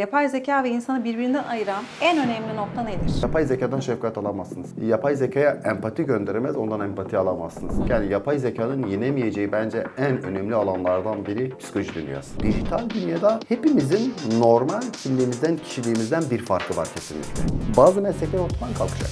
Yapay zeka ve insanı birbirinden ayıran en önemli nokta nedir? Yapay zekadan şefkat alamazsınız. Yapay zekaya empati gönderemez, ondan empati alamazsınız. Yani yapay zekanın yenemeyeceği bence en önemli alanlardan biri psikoloji dünyası. Dijital dünyada hepimizin normal kimliğimizden, kişiliğimizden bir farkı var kesinlikle. Bazı meslekler ortadan kalkacak.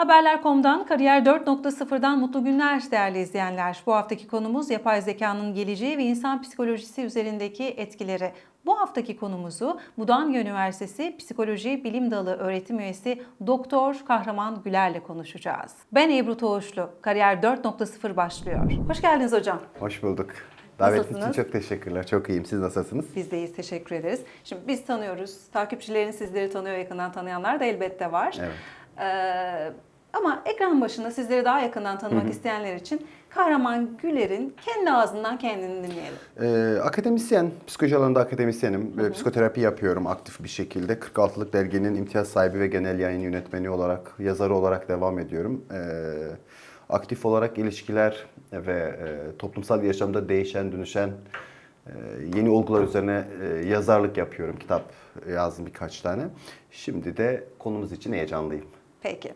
Haberler.com'dan Kariyer 4.0'dan mutlu günler değerli izleyenler. Bu haftaki konumuz yapay zekanın geleceği ve insan psikolojisi üzerindeki etkileri. Bu haftaki konumuzu Mudanya Üniversitesi Psikoloji Bilim Dalı öğretim üyesi Doktor Kahraman Güler'le konuşacağız. Ben Ebru Toğuşlu. Kariyer 4.0 başlıyor. Hoş geldiniz hocam. Hoş bulduk. Davetiniz için çok teşekkürler. Çok iyiyim. Siz nasılsınız? Biz deyiz, teşekkür ederiz. Şimdi biz tanıyoruz, takipçilerin sizleri tanıyor, yakından tanıyanlar da elbette var. Evet. Ee, ama ekran başında sizleri daha yakından tanımak isteyenler için Kahraman Güler'in kendi ağzından kendini dinleyelim. Ee, akademisyen, psikoloji alanında akademisyenim. Ee, Psikoterapi yapıyorum aktif bir şekilde. 46'lık derginin imtiyaz sahibi ve genel yayın yönetmeni olarak, yazarı olarak devam ediyorum. Ee, aktif olarak ilişkiler ve e, toplumsal yaşamda değişen, dönüşen e, yeni olgular üzerine e, yazarlık yapıyorum. Kitap yazdım birkaç tane. Şimdi de konumuz için heyecanlıyım. Peki.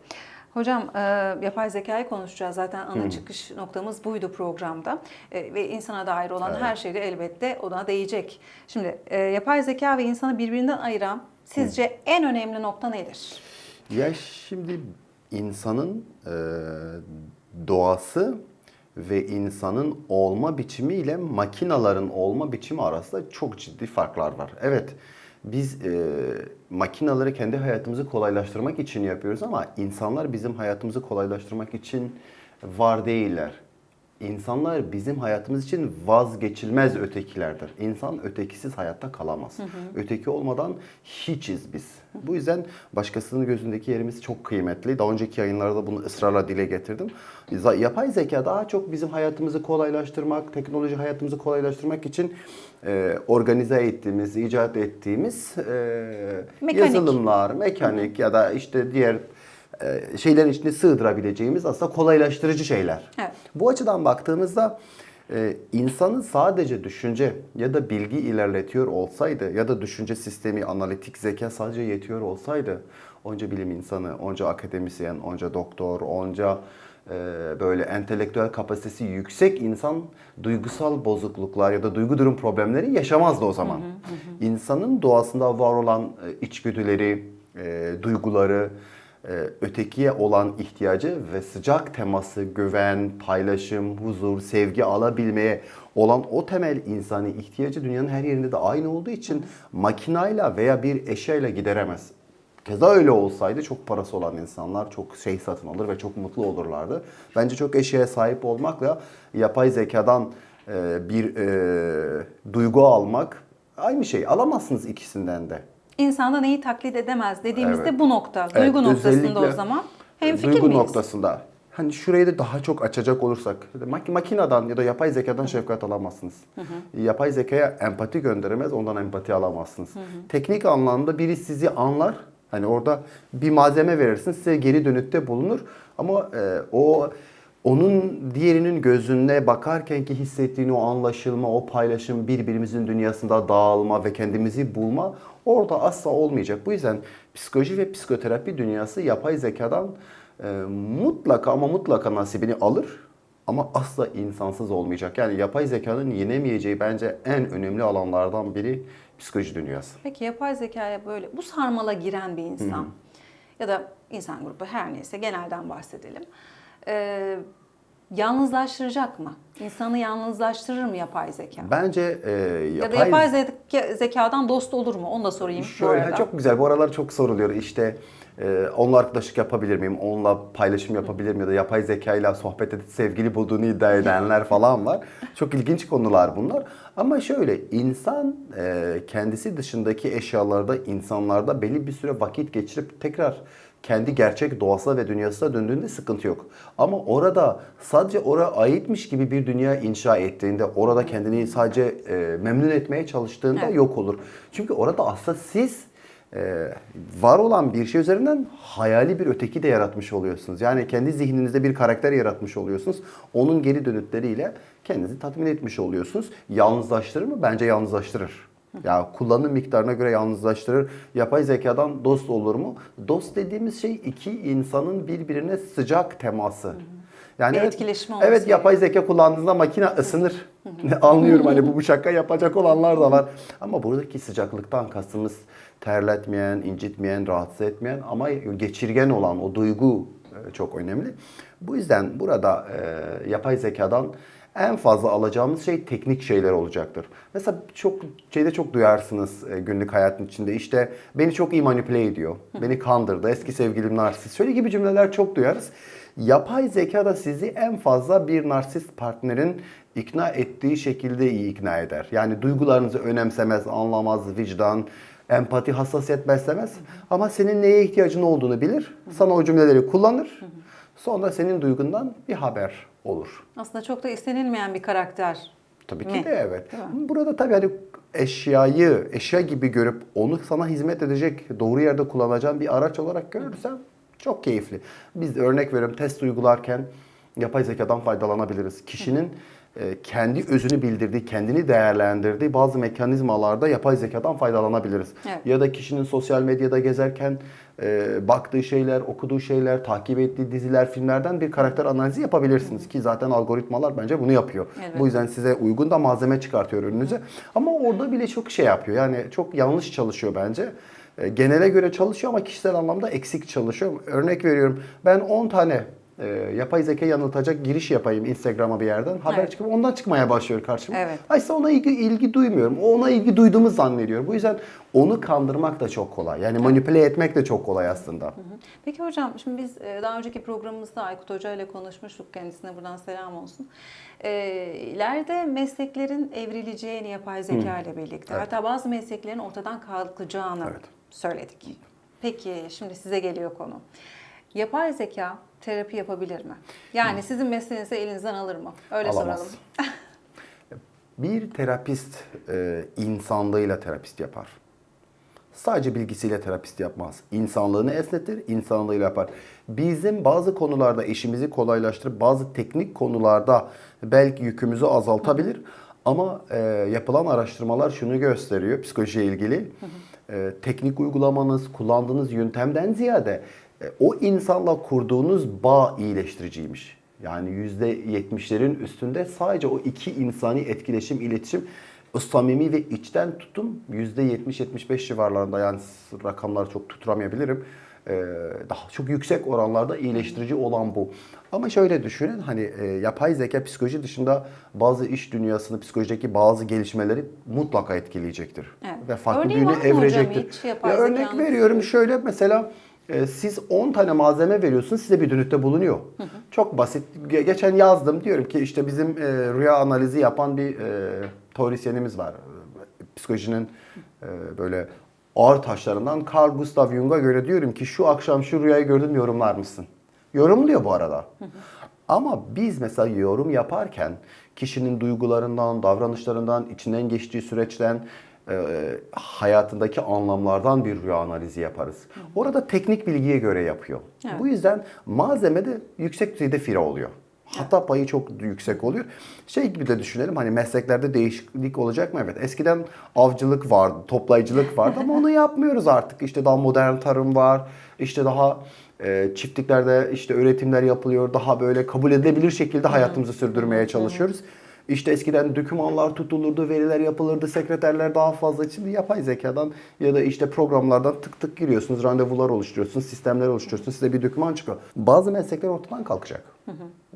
Hocam e, yapay zekayı konuşacağız. Zaten ana çıkış noktamız buydu programda. E, ve insana dair olan her şey de elbette ona değecek. Şimdi e, yapay zeka ve insanı birbirinden ayıran sizce en önemli nokta nedir? Ya şimdi insanın e, doğası ve insanın olma biçimiyle makinaların olma biçimi arasında çok ciddi farklar var. Evet biz e, makinaları kendi hayatımızı kolaylaştırmak için yapıyoruz ama insanlar bizim hayatımızı kolaylaştırmak için var değiller. İnsanlar bizim hayatımız için vazgeçilmez ötekilerdir. İnsan ötekisiz hayatta kalamaz. Öteki olmadan hiçiz biz. Bu yüzden başkasının gözündeki yerimiz çok kıymetli. Daha önceki yayınlarda bunu ısrarla dile getirdim. Yapay zeka daha çok bizim hayatımızı kolaylaştırmak, teknoloji hayatımızı kolaylaştırmak için e, organize ettiğimiz, icat ettiğimiz e, Mekanik. yazılımlar, mekanik ya da işte diğer e, şeylerin içine sığdırabileceğimiz aslında kolaylaştırıcı şeyler. Evet. Bu açıdan baktığımızda e, insanın sadece düşünce ya da bilgi ilerletiyor olsaydı ya da düşünce sistemi, analitik zeka sadece yetiyor olsaydı onca bilim insanı, onca akademisyen, onca doktor, onca böyle entelektüel kapasitesi yüksek insan duygusal bozukluklar ya da duygu durum problemleri yaşamazdı o zaman. İnsanın doğasında var olan e, içgüdüleri, e, duyguları, e, ötekiye olan ihtiyacı ve sıcak teması, güven, paylaşım, huzur, sevgi alabilmeye olan o temel insani ihtiyacı dünyanın her yerinde de aynı olduğu için makinayla veya bir eşyayla gideremez. Keza öyle olsaydı çok parası olan insanlar çok şey satın alır ve çok mutlu olurlardı. Bence çok eşyaya sahip olmakla yapay zekadan e, bir e, duygu almak aynı şey. Alamazsınız ikisinden de. İnsanda neyi taklit edemez dediğimizde Evet. bu nokta. Evet, Duygu noktasında o zaman. Hem fikir Duygu miyiz? noktasında. Hani şurayı da daha çok açacak olursak, mak- makineden ya da yapay zekadan şefkat alamazsınız. Yapay zekaya empati gönderemez, ondan empati alamazsınız. Teknik anlamda biri sizi anlar, hani orada bir malzeme verirsiniz, size geri dönütte bulunur. Ama e, o onun diğerinin gözüne bakarken ki hissettiğini o anlaşılma, o paylaşım, birbirimizin dünyasında dağılma ve kendimizi bulma orada asla olmayacak. Bu yüzden psikoloji ve psikoterapi dünyası yapay zekadan e, mutlaka ama mutlaka nasibini alır ama asla insansız olmayacak. Yani yapay zekanın yenemeyeceği bence en önemli alanlardan biri psikoloji dünyası. Peki yapay zekaya böyle bu sarmala giren bir insan ya da insan grubu her neyse genelden bahsedelim. Ee, yalnızlaştıracak mı? İnsanı yalnızlaştırır mı yapay zeka? Bence e, ya da yapay zeka, zekadan dost olur mu? Onu da sorayım bu Şöyle arada. çok güzel. Bu aralar çok soruluyor. İşte e, onunla arkadaşlık yapabilir miyim? Onunla paylaşım yapabilir miyim? Ya da yapay zekayla sohbet edip sevgili bulduğunu iddia edenler falan var. Çok ilginç konular bunlar. Ama şöyle insan e, kendisi dışındaki eşyalarda, insanlarda belli bir süre vakit geçirip tekrar kendi gerçek doğasına ve dünyasına döndüğünde sıkıntı yok. Ama orada sadece oraya aitmiş gibi bir dünya inşa ettiğinde, orada kendini sadece e, memnun etmeye çalıştığında Evet. yok olur. Çünkü orada aslında siz e, var olan bir şey üzerinden hayali bir öteki de yaratmış oluyorsunuz. Yani kendi zihninizde bir karakter yaratmış oluyorsunuz. Onun geri dönütleriyle kendinizi tatmin etmiş oluyorsunuz. Yalnızlaştırır mı? Bence yalnızlaştırır. Ya kullanım miktarına göre yalnızlaştırır. Yapay zekadan dost olur mu? Dost dediğimiz şey iki insanın birbirine sıcak teması. Yani Bir evet, etkileşimi olması Evet yapay zeka kullandığınızda makine ısınır. Anlıyorum hani bu, şaka yapacak olanlar da var. Ama buradaki sıcaklıktan kastımız terletmeyen, incitmeyen, rahatsız etmeyen ama geçirgen olan o duygu e, çok önemli. Bu yüzden burada e, yapay zekadan en fazla alacağımız şey teknik şeyler olacaktır. Mesela çok şeyde çok duyarsınız e, günlük hayatın içinde işte beni çok iyi manipüle ediyor. Beni kandırdı. Eski sevgilim narsist. Şöyle gibi cümleler çok duyarız. Yapay zeka da sizi en fazla bir narsist partnerin ikna ettiği şekilde iyi ikna eder. Yani duygularınızı önemsemez, anlamaz, vicdan, empati, hassasiyet beslemez. Ama senin neye ihtiyacın olduğunu bilir. Sana o cümleleri kullanır. Sonra senin duygundan bir haber olur. Aslında çok da istenilmeyen bir karakter. Tabii ki Mi? de evet. Burada tabii hani eşyayı eşya gibi görüp onu sana hizmet edecek, doğru yerde kullanacağın bir araç olarak görürsen çok keyifli. Biz de örnek veriyorum test uygularken yapay zekadan faydalanabiliriz. Kişinin e, kendi özünü bildirdiği, kendini değerlendirdiği bazı mekanizmalarda yapay zekadan faydalanabiliriz. Evet. Ya da kişinin sosyal medyada gezerken e, baktığı şeyler, okuduğu şeyler, takip ettiği diziler, filmlerden bir karakter analizi yapabilirsiniz ki zaten algoritmalar bence bunu yapıyor. Evet. Bu yüzden size uygun da malzeme çıkartıyor önünüze. Ama orada bile çok şey yapıyor. Yani çok yanlış çalışıyor bence. E, Genele göre çalışıyor ama kişisel anlamda eksik çalışıyor. Örnek veriyorum. Ben 10 tane e, yapay zeka yanıltacak giriş yapayım Instagram'a bir yerden. Haber Evet. çıkıp ondan çıkmaya başlıyor karşıma. Evet. Aysa ona ilgi, ilgi duymuyorum. O ona ilgi duyduğumu zannediyor. Bu yüzden onu kandırmak da çok kolay. Yani manipüle etmek de çok kolay aslında. Peki hocam şimdi biz e, daha önceki programımızda Aykut Hoca ile konuşmuştuk kendisine buradan selam olsun. E, ileride mesleklerin evrileceğini yapay zeka ile birlikte Evet. hatta bazı mesleklerin ortadan kalkacağını Evet. Söyledik. Peki şimdi size geliyor konu. Yapay zeka terapi yapabilir mi? Yani sizin mesleğinizi elinizden alır mı? Öyle Alamaz. soralım. Bir terapist e, insanlığıyla terapist yapar. Sadece bilgisiyle terapist yapmaz. İnsanlığını esnetir, insanlığıyla yapar. Bizim bazı konularda işimizi kolaylaştırıp bazı teknik konularda belki yükümüzü azaltabilir. Ama e, yapılan araştırmalar şunu gösteriyor psikolojiye ilgili. E, teknik uygulamanız, kullandığınız yöntemden ziyade e, o insanla kurduğunuz bağ iyileştiriciymiş. Yani %70'lerin üstünde sadece o iki insani etkileşim, iletişim o samimi ve içten tutum %70-75 civarlarında yani rakamları çok tutturamayabilirim. Ee, daha çok yüksek oranlarda iyileştirici olan bu. Ama şöyle düşünün hani e, yapay zeka psikoloji dışında bazı iş dünyasını, psikolojideki bazı gelişmeleri mutlaka etkileyecektir. Evet. Ve farklı Örneği bir evrecektir. Ya örnek zekanın? veriyorum şöyle mesela e, siz 10 tane malzeme veriyorsunuz size bir dönütte bulunuyor. Çok basit. Ge- Geçen yazdım diyorum ki işte bizim e, rüya analizi yapan bir e, teorisyenimiz var. Psikolojinin e, böyle ağır taşlarından Carl Gustav Jung'a göre diyorum ki şu akşam şu rüyayı gördüm yorumlar mısın? Yorumluyor bu arada. Ama biz mesela yorum yaparken kişinin duygularından, davranışlarından, içinden geçtiği süreçten, e, hayatındaki anlamlardan bir rüya analizi yaparız. Orada teknik bilgiye göre yapıyor. Evet. Bu yüzden malzemede yüksek düzeyde fire oluyor. Hata payı çok yüksek oluyor. Şey gibi de düşünelim hani mesleklerde değişiklik olacak mı? Evet. Eskiden avcılık vardı, toplayıcılık vardı ama onu yapmıyoruz artık. İşte daha modern tarım var. İşte daha e, çiftliklerde işte üretimler yapılıyor. Daha böyle kabul edilebilir şekilde hayatımızı sürdürmeye çalışıyoruz. İşte eskiden dokümanlar tutulurdu, veriler yapılırdı, sekreterler daha fazla. Şimdi yapay zekadan ya da işte programlardan tık tık giriyorsunuz, randevular oluşturuyorsunuz, sistemler oluşturuyorsunuz, size bir doküman çıkıyor. Bazı meslekler ortadan kalkacak.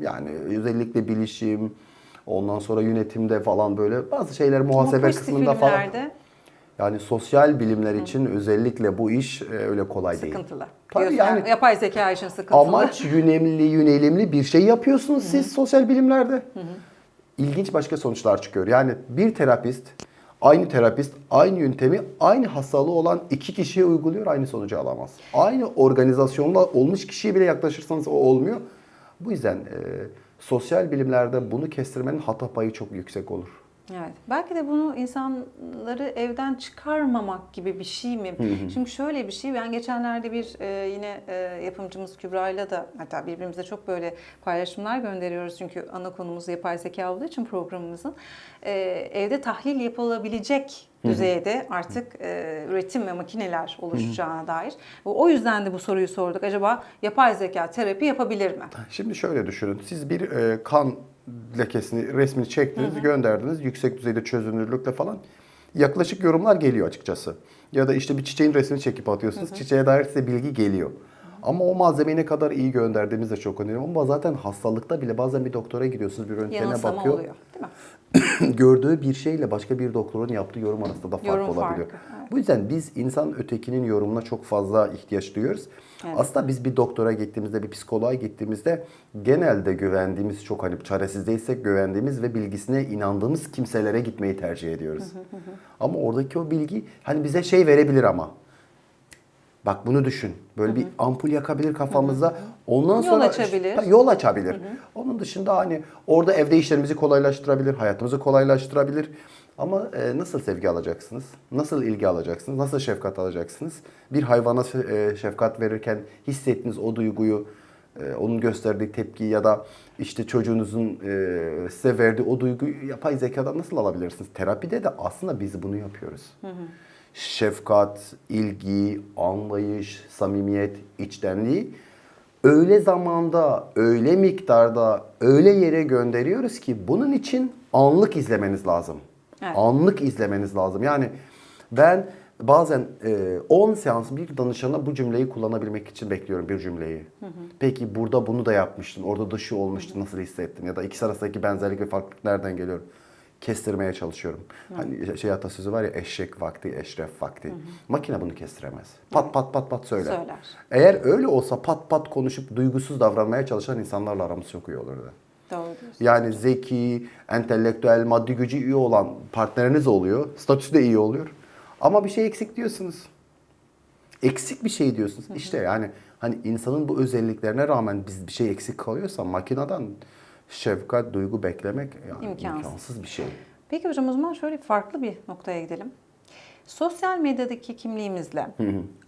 Yani özellikle bilişim, ondan sonra yönetimde falan böyle bazı şeyler muhasebe kısmında falan. Yani sosyal bilimler için özellikle bu iş e, öyle kolay değil. sıkıntılı. Tabii yani- yani yapay zeka için sıkıntılı. Amaç yönelimli, yönelimli bir şey yapıyorsunuz siz sosyal bilimlerde. İlginç başka sonuçlar çıkıyor. Yani bir terapist, aynı terapist, aynı yöntemi aynı hastalığı olan iki kişiye uyguluyor, aynı sonucu alamaz. Aynı organizasyonla olmuş kişiye bile yaklaşırsanız o olmuyor. Bu yüzden e, sosyal bilimlerde bunu kestirmenin hata payı çok yüksek olur. Evet. Belki de bunu insanları evden çıkarmamak gibi bir şey mi? Şimdi şöyle bir şey. Ben geçenlerde bir e, yine e, yapımcımız Kübra'yla da hatta birbirimize çok böyle paylaşımlar gönderiyoruz. Çünkü ana konumuz yapay zeka olduğu için programımızın. E, evde tahlil yapılabilecek düzeyde artık e, üretim ve makineler oluşacağına dair. O yüzden de bu soruyu sorduk. Acaba yapay zeka terapi yapabilir mi? Şimdi şöyle düşünün. Siz bir e, kan lekesini, resmini çektiniz, gönderdiniz. Yüksek düzeyde çözünürlükle falan. Yaklaşık yorumlar geliyor açıkçası. Ya da işte bir çiçeğin resmini çekip atıyorsunuz. Çiçeğe dair size bilgi geliyor. Ama o malzemeyi ne kadar iyi gönderdiğimiz de çok önemli. Ama zaten hastalıkta bile bazen bir doktora gidiyorsunuz, bir röntgene bakıyor. oluyor. Değil mi? gördüğü bir şeyle başka bir doktorun yaptığı yorum arasında da fark Yorum olabiliyor. farkı, evet. Bu yüzden biz insan ötekinin yorumuna çok fazla ihtiyaç duyuyoruz. Evet. Aslında biz bir doktora gittiğimizde, bir psikoloğa gittiğimizde genelde güvendiğimiz, çok hani çaresiz değilsek güvendiğimiz ve bilgisine inandığımız kimselere gitmeyi tercih ediyoruz. ama oradaki o bilgi hani bize şey verebilir ama. Bak bunu düşün. Böyle bir ampul yakabilir kafamızda. Ondan Yol sonra açabilir. Ta- yol açabilir. Onun dışında hani orada evde işlerimizi kolaylaştırabilir, hayatımızı kolaylaştırabilir. Ama e, nasıl sevgi alacaksınız? Nasıl ilgi alacaksınız? Nasıl şefkat alacaksınız? Bir hayvana e, şefkat verirken hissettiğiniz o duyguyu, e, onun gösterdiği tepki ya da işte çocuğunuzun e, size verdiği o duyguyu yapay zekadan nasıl alabilirsiniz? Terapide de aslında biz bunu yapıyoruz. Şefkat, ilgi, anlayış, samimiyet, içtenliği öyle zamanda, öyle miktarda, öyle yere gönderiyoruz ki bunun için anlık izlemeniz lazım. Evet. Anlık izlemeniz lazım. Yani ben bazen e, 10 seans bir danışana bu cümleyi kullanabilmek için bekliyorum bir cümleyi. Peki burada bunu da yapmıştın, orada da şu olmuştu, nasıl hissettin? Ya da ikisi arasındaki benzerlik ve farklılık nereden geliyor? Kestirmeye çalışıyorum. Hani şey atasözü var ya eşek vakti, eşref vakti. Makine bunu kestiremez. Pat pat pat pat söyler. Söyler. Eğer öyle olsa pat pat konuşup duygusuz davranmaya çalışan insanlarla aramız çok iyi olurdu. Doğru. Yani zeki, entelektüel, maddi gücü iyi olan partneriniz oluyor. Statüsü de iyi oluyor. Ama bir şey eksik diyorsunuz. Eksik bir şey diyorsunuz. İşte yani hani insanın bu özelliklerine rağmen biz bir şey eksik kalıyorsa makineden şefkat, duygu beklemek yani İmkansız. imkansız bir şey. Peki hocam o zaman şöyle farklı bir noktaya gidelim. Sosyal medyadaki kimliğimizle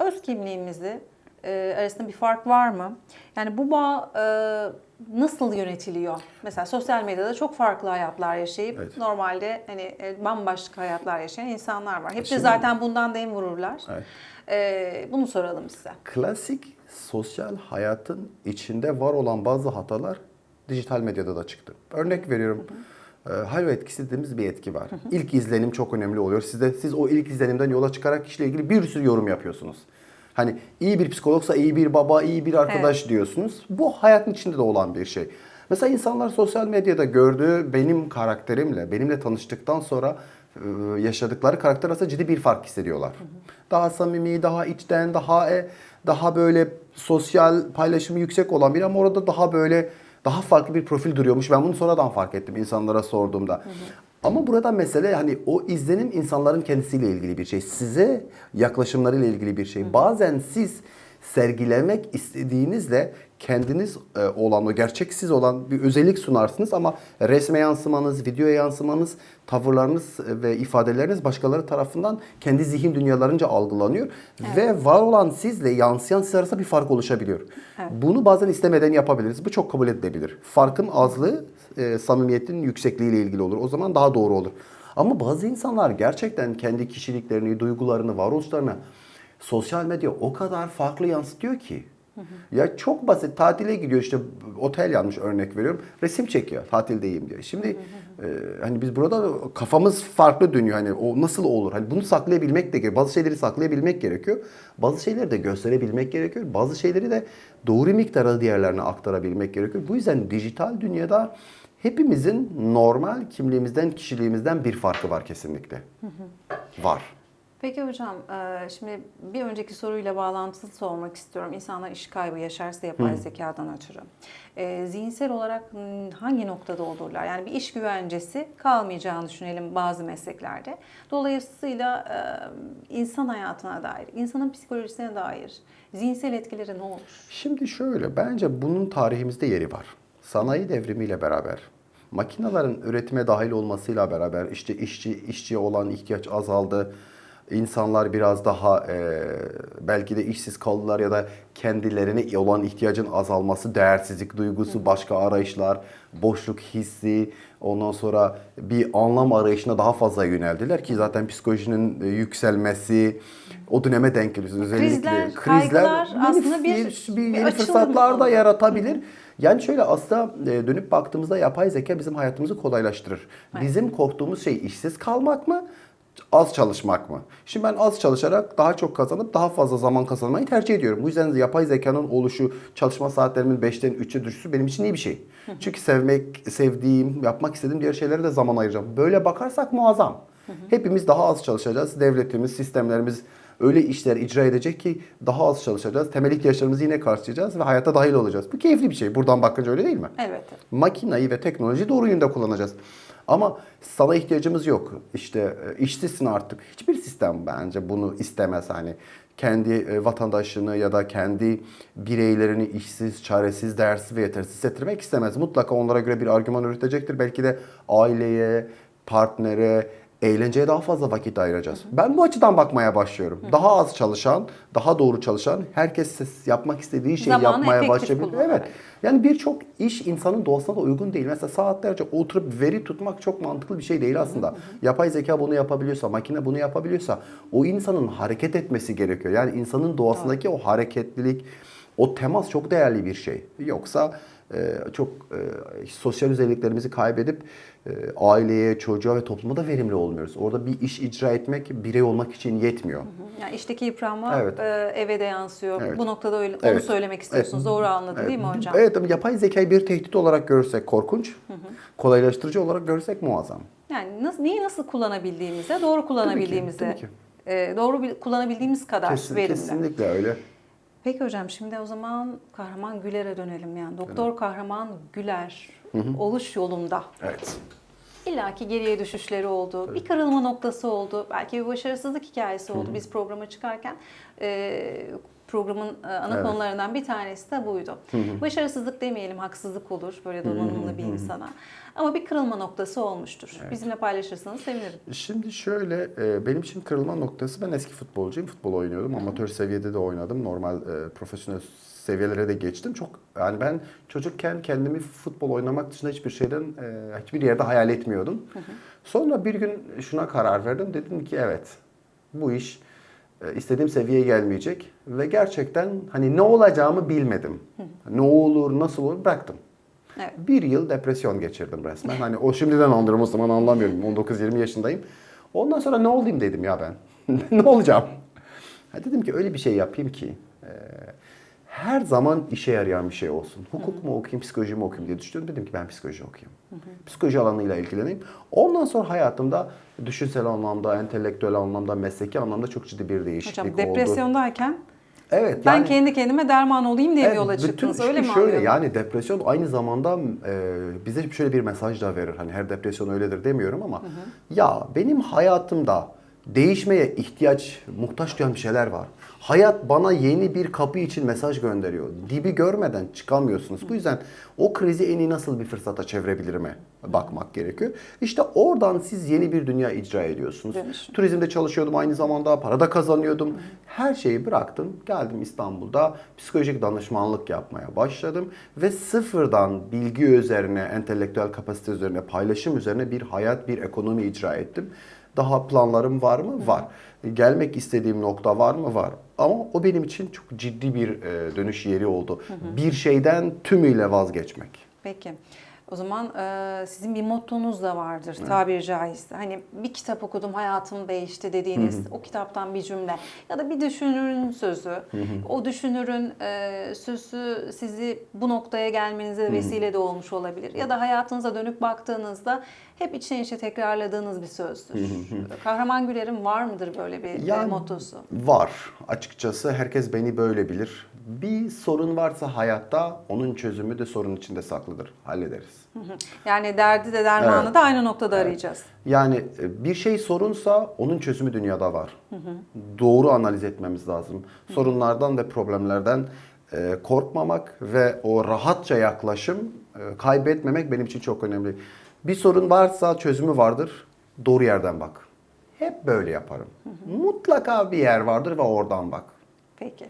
öz kimliğimizi e, arasında bir fark var mı? Yani bu bağ e, nasıl yönetiliyor? Mesela sosyal medyada çok farklı hayatlar yaşayıp Evet. normalde hani e, bambaşka hayatlar yaşayan insanlar var. Hep de Şimdi- zaten bundan dem vururlar. Evet. E, bunu soralım size. Klasik sosyal hayatın içinde var olan bazı hatalar dijital medyada da çıktı. Örnek veriyorum. e, Halo etkisi dediğimiz bir etki var. İlk izlenim çok önemli oluyor. Siz de siz o ilk izlenimden yola çıkarak kişiyle ilgili bir sürü yorum yapıyorsunuz. Hani iyi bir psikologsa iyi bir baba, iyi bir arkadaş diyorsunuz. Bu hayatın içinde de olan bir şey. Mesela insanlar sosyal medyada gördüğü benim karakterimle, benimle tanıştıktan sonra yaşadıkları karakter arasında ciddi bir fark hissediyorlar. Daha samimi, daha içten, daha e, daha böyle sosyal paylaşımı yüksek olan biri ama orada daha böyle daha farklı bir profil duruyormuş. Ben bunu sonradan fark ettim insanlara sorduğumda. Ama burada mesele hani o izlenim insanların kendisiyle ilgili bir şey. Size yaklaşımlarıyla ilgili bir şey. Bazen siz sergilemek istediğinizle kendiniz e, olan o gerçek siz olan bir özellik sunarsınız ama resme yansımanız, videoya yansımanız, tavırlarınız ve ifadeleriniz başkaları tarafından kendi zihin dünyalarınca algılanıyor ve var olan sizle yansıyan siz arasında bir fark oluşabiliyor. Bunu bazen istemeden yapabiliriz. Bu çok kabul edilebilir. Farkın azlığı e, samimiyetin yüksekliğiyle ilgili olur. O zaman daha doğru olur. Ama bazı insanlar gerçekten kendi kişiliklerini, duygularını, varoluşlarını sosyal medya o kadar farklı yansıtıyor ki. Ya çok basit tatile gidiyor işte otel yanlış örnek veriyorum. Resim çekiyor tatildeyim diyor. Şimdi e, hani biz burada kafamız farklı dönüyor. Hani o nasıl olur? Hani bunu saklayabilmek de gerekiyor. Bazı şeyleri saklayabilmek gerekiyor. Bazı şeyleri de gösterebilmek gerekiyor. Bazı şeyleri de doğru miktarda diğerlerine aktarabilmek gerekiyor. Bu yüzden dijital dünyada hepimizin normal kimliğimizden, kişiliğimizden bir farkı var kesinlikle. Var. Peki hocam, e, şimdi bir önceki soruyla bağlantılı sormak istiyorum. İnsanlar iş kaybı yaşarsa yapay zekadan ötürü. E, Zihinsel olarak hangi noktada olurlar? Yani bir iş güvencesi kalmayacağını düşünelim bazı mesleklerde. Dolayısıyla e, insan hayatına dair, insanın psikolojisine dair zihinsel etkileri ne olur? Şimdi şöyle, bence bunun tarihimizde yeri var. Sanayi devrimiyle beraber Makinelerin üretime dahil olmasıyla beraber işte işçi işçiye olan ihtiyaç azaldı. İnsanlar biraz daha e, belki de işsiz kaldılar ya da kendilerine olan ihtiyacın azalması, değersizlik duygusu, başka arayışlar, boşluk hissi, ondan sonra bir anlam arayışına daha fazla yöneldiler ki zaten psikolojinin e, yükselmesi o döneme denk geliyor. Özellikle Krizler, yeni, aslında bir- bir, bir yeni fırsatlar da yaratabilir. Yani şöyle aslında e, dönüp baktığımızda yapay zeka bizim hayatımızı kolaylaştırır. Bizim korktuğumuz şey işsiz kalmak mı? Az çalışmak mı? Şimdi ben az çalışarak daha çok kazanıp daha fazla zaman kazanmayı tercih ediyorum. Bu yüzden yapay zekanın oluşu, çalışma saatlerimin 5'ten 3'e düşüşü benim için iyi bir şey. Çünkü sevmek, sevdiğim, yapmak istediğim diğer şeylere de zaman ayıracağım. Böyle bakarsak muazzam. Hepimiz daha az çalışacağız. Devletimiz, sistemlerimiz öyle işler icra edecek ki daha az çalışacağız. Temel ihtiyaçlarımızı yine karşılayacağız ve hayata dahil olacağız. Bu keyifli bir şey. Buradan bakınca öyle değil mi? Elbette. Makinayı ve teknolojiyi doğru yönde kullanacağız. Ama sana ihtiyacımız yok. İşte e, işsizsin artık. Hiçbir sistem bence bunu istemez hani. Kendi e, vatandaşını ya da kendi bireylerini işsiz, çaresiz, değersiz ve yetersiz hissettirmek istemez. Mutlaka onlara göre bir argüman üretecektir. Belki de aileye, partnere, eğlenceye daha fazla vakit ayıracağız. Ben bu açıdan bakmaya başlıyorum. Daha az çalışan, daha doğru çalışan, herkes yapmak istediği şeyi Zamanı yapmaya başlayabilir. kullanarak. Evet. Yani birçok iş insanın doğasına da uygun değil. Mesela saatlerce oturup veri tutmak çok mantıklı bir şey değil aslında. Yapay zeka bunu yapabiliyorsa, makine bunu yapabiliyorsa o insanın hareket etmesi gerekiyor. Yani insanın doğasındaki o hareketlilik, o temas çok değerli bir şey. Yoksa çok e, sosyal özelliklerimizi kaybedip e, aileye, çocuğa ve topluma da verimli olmuyoruz. Orada bir iş icra etmek birey olmak için yetmiyor. Yani işteki yıpranma Evet. e, eve de yansıyor. Evet. Bu noktada öyle onu Evet. söylemek istiyorsunuz. Evet. Doğru anladım değil mi Evet. hocam? Evet ama yapay zekayı bir tehdit olarak görürsek korkunç, kolaylaştırıcı olarak görürsek muazzam. Yani nasıl, neyi nasıl kullanabildiğimize, doğru kullanabildiğimize, tabii ki. e, doğru bil- kullanabildiğimiz kadar Kesin, verimli. kesinlikle öyle. Peki hocam şimdi o zaman Kahraman Güler'e dönelim yani. Doktor Kahraman Güler oluş yolunda. Evet. İlla ki geriye düşüşleri oldu. Bir kırılma noktası oldu. Belki bir başarısızlık hikayesi oldu biz programa çıkarken. e, programın e, ana Evet. konularından bir tanesi de buydu. Başarısızlık demeyelim, haksızlık olur böyle donanımlı bir insana. Ama bir kırılma noktası olmuştur. Bizimle paylaşırsanız sevinirim. Şimdi şöyle, e, benim için kırılma noktası ben eski futbolcuyum. Futbol oynuyordum. Amatör seviyede de oynadım. Normal e, profesyonel seviyelere de geçtim. Çok yani ben çocukken kendimi futbol oynamak dışında hiçbir şeyden e, hiçbir yerde hayal etmiyordum. Sonra bir gün şuna karar verdim. Dedim ki evet bu iş istediğim seviyeye gelmeyecek ve gerçekten hani ne olacağımı bilmedim. Ne olur, nasıl olur bıraktım. Evet. Bir yıl depresyon geçirdim resmen. Hani o şimdiden anlıyorum o zaman anlamıyorum. 19-20 yaşındayım. Ondan sonra ne olayım dedim ya ben. ne olacağım? Ha dedim ki öyle bir şey yapayım ki e, her zaman işe yarayan bir şey olsun. Hukuk mu okuyayım, psikoloji mi okuyayım diye düşündüm. Dedim ki ben psikoloji okuyayım. Psikoloji alanıyla ilgileneyim. Ondan sonra hayatımda düşünsel anlamda, entelektüel anlamda, mesleki anlamda çok ciddi bir değişiklik Hocam oldu. depresyondayken Evet. ben yani- kendi kendime derman olayım diye bir Evet, yola bütün çıktınız. Öyle çünkü mi şöyle anlıyorum? yani depresyon aynı zamanda e, bize şöyle bir mesaj da verir. Hani her depresyon öyledir demiyorum ama ya benim hayatımda değişmeye ihtiyaç, muhtaç duyan bir şeyler var. Hayat bana yeni bir kapı için mesaj gönderiyor. Dibi görmeden çıkamıyorsunuz. Bu yüzden o krizi en iyi nasıl bir fırsata çevirebilirime bakmak gerekiyor. İşte oradan siz yeni bir dünya icra ediyorsunuz. Dönüşüm. Turizmde çalışıyordum aynı zamanda, para da kazanıyordum. Her şeyi bıraktım, geldim İstanbul'da psikolojik danışmanlık yapmaya başladım. Ve sıfırdan bilgi üzerine, entelektüel kapasite üzerine, paylaşım üzerine bir hayat, bir ekonomi icra ettim. Daha planlarım var mı? Var. Gelmek istediğim nokta var mı? Var. Ama o benim için çok ciddi bir e, dönüş yeri oldu. Bir şeyden tümüyle vazgeçmek. Peki. O zaman e, sizin bir mottonuz da vardır tabiri caizse. Hani bir kitap okudum hayatım değişti dediğiniz o kitaptan bir cümle ya da bir düşünürün sözü. O düşünürün e, sözü sizi bu noktaya gelmenize vesile de olmuş olabilir. Ya da hayatınıza dönüp baktığınızda hep içten içe tekrarladığınız bir sözdür. Kahraman Güler'in var mıdır böyle bir Yani- mottosu? Var. Açıkçası herkes beni böyle bilir. Bir sorun varsa hayatta onun çözümü de sorun içinde saklıdır. Hallederiz. Yani derdi de dermanı Evet. da aynı noktada arayacağız. Yani e, bir şey sorunsa onun çözümü dünyada var. Doğru analiz etmemiz lazım. Sorunlardan ve problemlerden e, korkmamak ve o rahatça yaklaşım e, kaybetmemek benim için çok önemli. Bir sorun varsa çözümü vardır. Doğru yerden bak. Hep böyle yaparım. Mutlaka bir yer vardır ve oradan bak. Peki.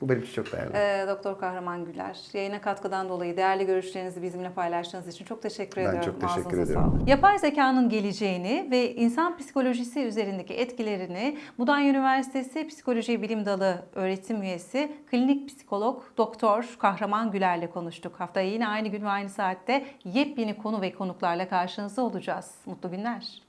Bu benim için çok değerli. Ee, Doktor Kahraman Güler, yayına katkıdan dolayı değerli görüşlerinizi bizimle paylaştığınız için çok teşekkür Ben ediyorum. çok teşekkür Ağzınıza ediyorum. sağlık. Yapay zekanın geleceğini ve insan psikolojisi üzerindeki etkilerini Mudanya Üniversitesi Psikoloji Bilim Dalı öğretim üyesi klinik psikolog Doktor Kahraman Güler'le konuştuk. Haftaya yine aynı gün ve aynı saatte yepyeni konu ve konuklarla karşınızda olacağız. Mutlu günler.